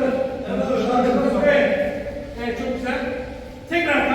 kaldır. Evet, evet, çok güzel. Tekrar.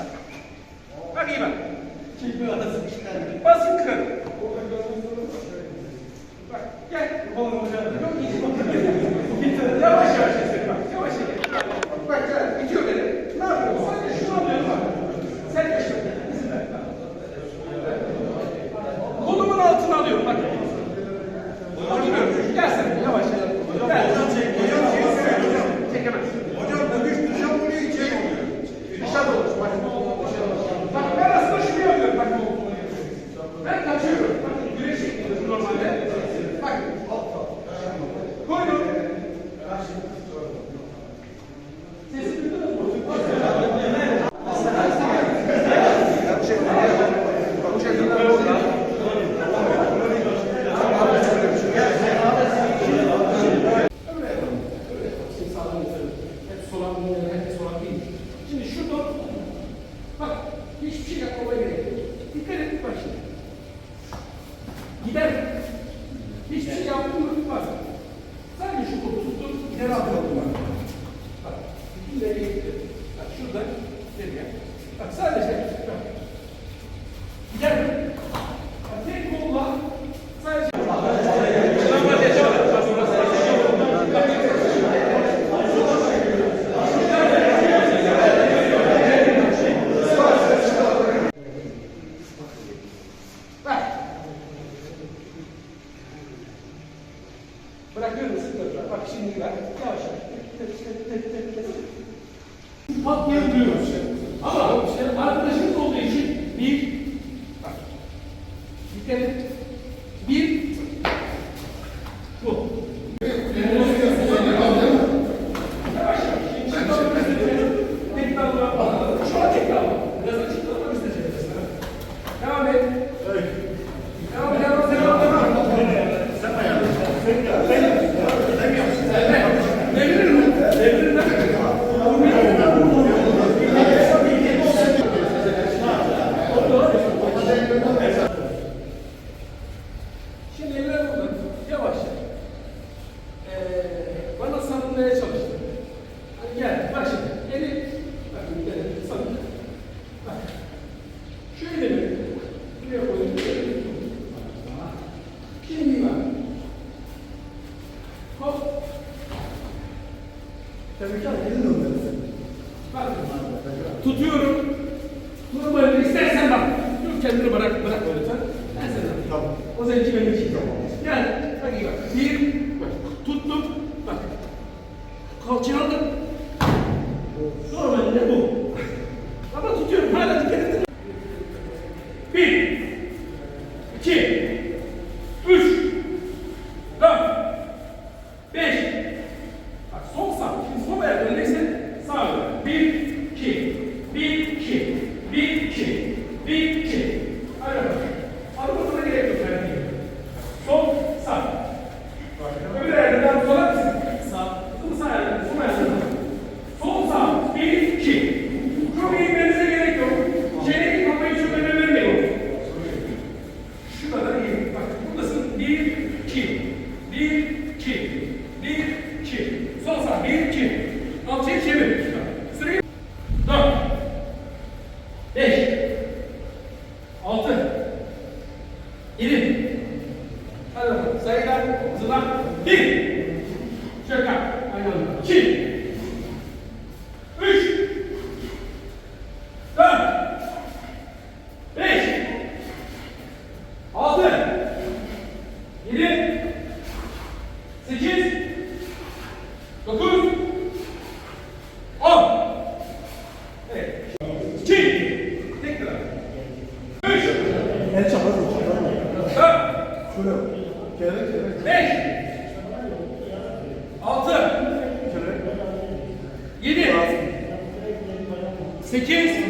した Arriva. Passa em cano. Vai. E aí? Vamos, vamos, vamos. Hiçbir şey yapmama gerek yok. Dikkat edin başına. Gider Bırakıyorum sıkıntı bırak. Bak şimdi ver. Yavaş yavaş. Pat diye vuruyoruz işte. Ama işte arkadaşımız olduğu için bir bak. Dikkat et. Tutuyorum. Durmayın. İstersen bak. Yok kendini bırak. Bırak böyle sen. Ben sana. Tamam. O zaman iki benim için. Tamam. Yani. Hadi bak. Bir. Bak. Tuttum. Bak. Kalçayı aldım. 2. 1, 2. 1, 2. Sol sağ. 1, 2. Alçıya çevir. Süreyi. 4. 5. 6. 7. Hadi bakalım. Sayılar. Hazırlan. 1. Şöyle kalk. Aynen. 2. 7 8